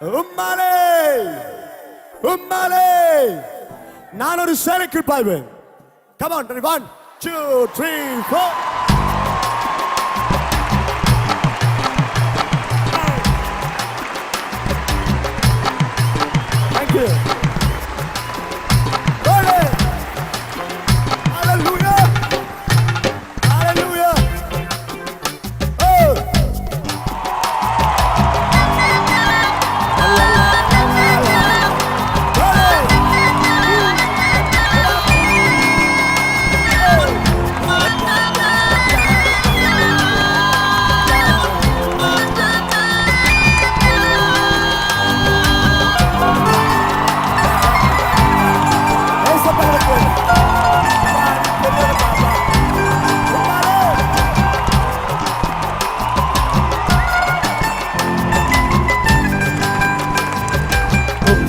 உம்மாலே! உம்மாலே! நான் ஒரு சேலைக்கு பாய்வேன். Come on one two three four you.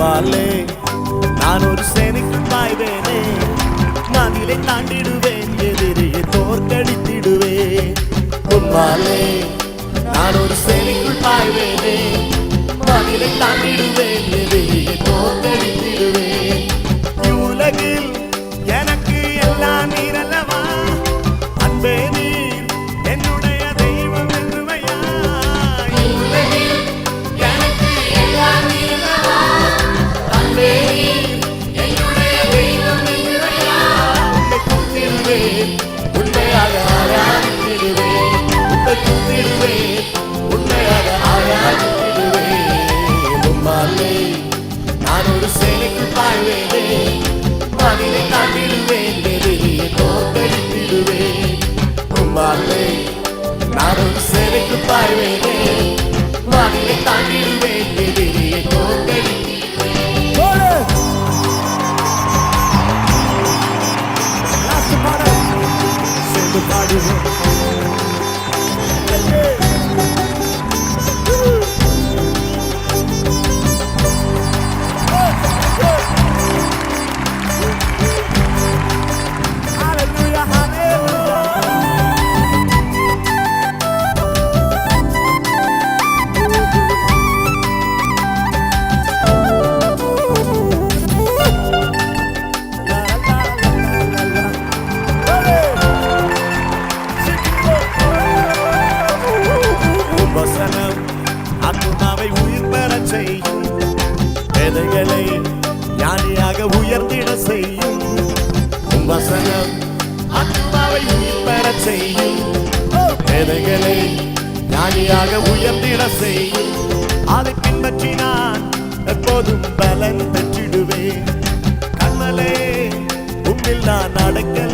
அன்பாலே நான் ஒரு சேனைக்கு பாய்வேனே. மதிலை தாண்டிடுவேன் எதிரியை தோற்கடித்திடுவேன் உம்மாலே நான் ஒரு சேனைக்குள் பாய்வேனே. மதிலை தாண்டிடுவேன் எதிரியை தோற்கடித்திடுவேன் உலகில் படியாக உயர்ந்திட செய் அதை பின்பற்றி நான் எப்போதும் பலன் பெற்றிடுவேன். கண்மலே உம்மில் நான் அடைக்கல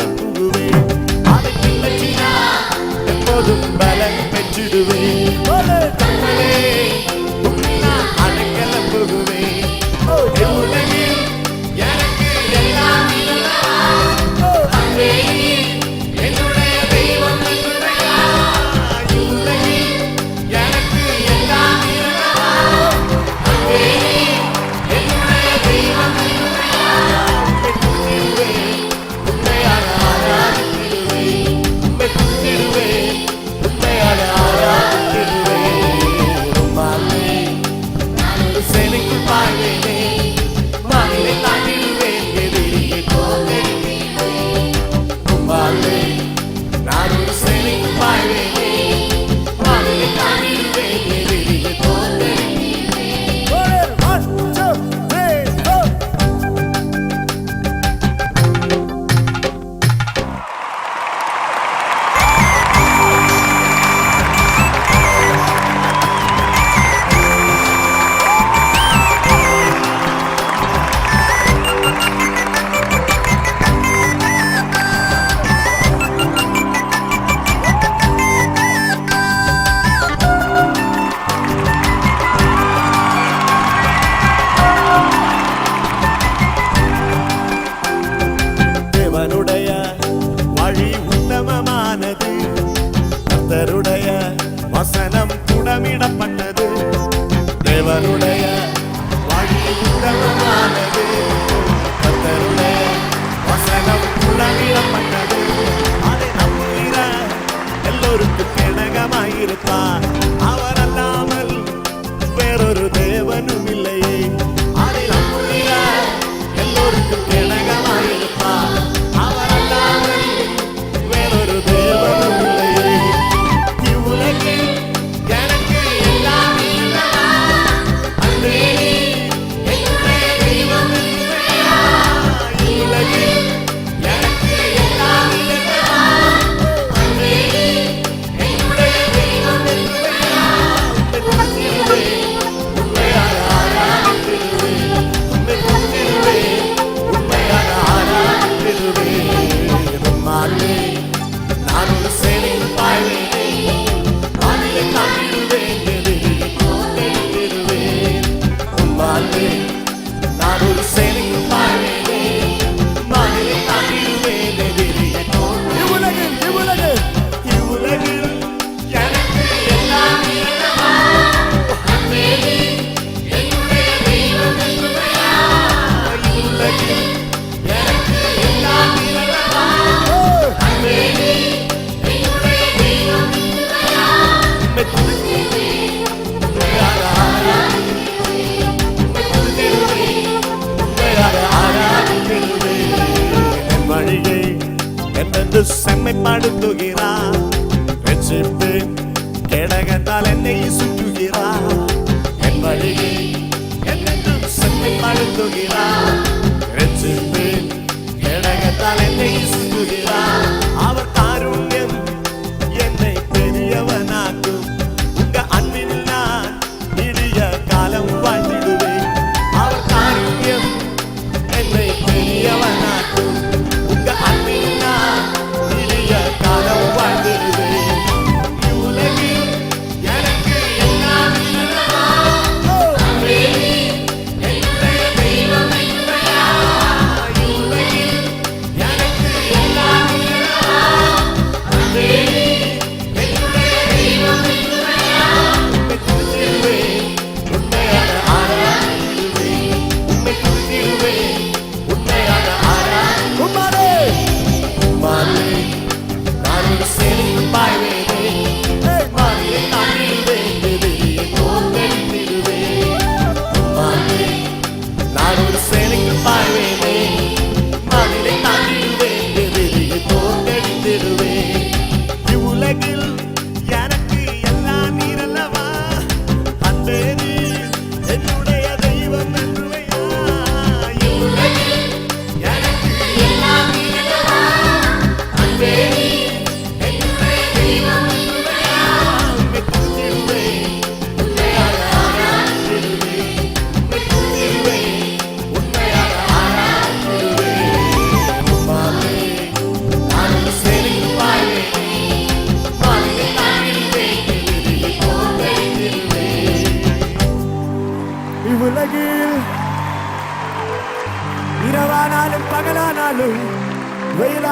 منام செம்மைப்படுத்துகிறார் ரட்சிப்பேன் கேடகத்தால் என்னை சுற்றுகிறார் என் வழியே என்னென்றும் செம்மைப்படுத்துகிறார் ரட்சிப்பேன் கேடகத்தால் என்னை சுற்றுகிறார் அவர் காருண்யம்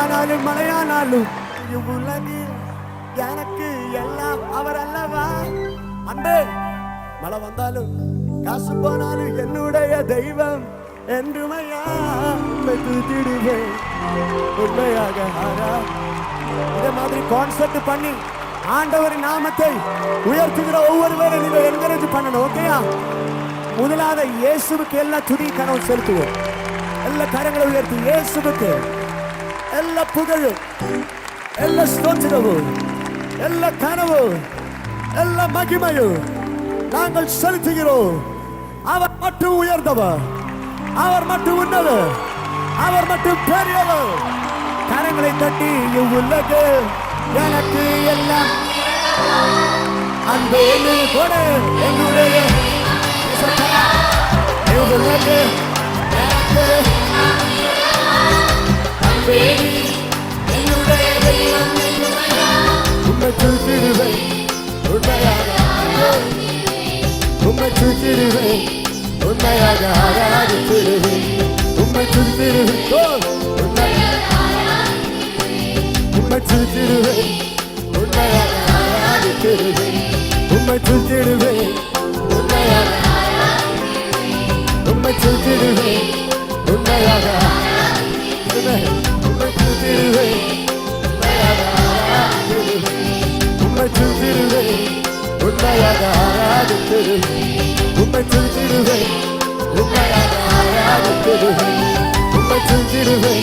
வெயிலானாலும் மழையானாலும் இவ்வுலகில் எனக்கு எல்லாம் அவர் அல்லவா அன்பே மழை வந்தாலும் காசு போனாலும் என்னுடைய தெய்வம் என்றுமையா? உண்மை தூத்திடுவேன் உண்மையாக ஆரா இதே மாதிரி கான்செப்ட் பண்ணி ஆண்டவரின் நாமத்தை உயர்த்துகிற ஒவ்வொருவரும் நீங்க என்கரேஜ் பண்ணணும் ஓகேயா முதலாவது இயேசுவுக்கு எல்லா துதி கனவு செலுத்துவோம். எல்லா கரங்களை உயர்த்தி இயேசுவுக்கு. எல்லா புகழும் எல்லா ஸ்தோத்திரமும் எல்லா கனவும் எல்லா மகிமையும் நாங்கள் செலுத்துகிறோம் அவர் மட்டும் உயர்ந்தவர் அவர் மட்டும் உன்னவர் அவர் மட்டும் பெரியவர் கரங்களை தட்டி இவ்வுலகு எனக்கு எல்லாம் அந்த என்று கூட என்னுடைய இவ்வுலகு எனக்கு உண்மை துதிடுவேன் உண்மையாக உண்மை உண்மை துதிடுவேன் உண்மை துதிடுவேன் உண்மையாக ஆராதித்திடுவேன் உண்மை துதிடுவேன் திருவை உண்மையாக திருவை உண்மை திருவை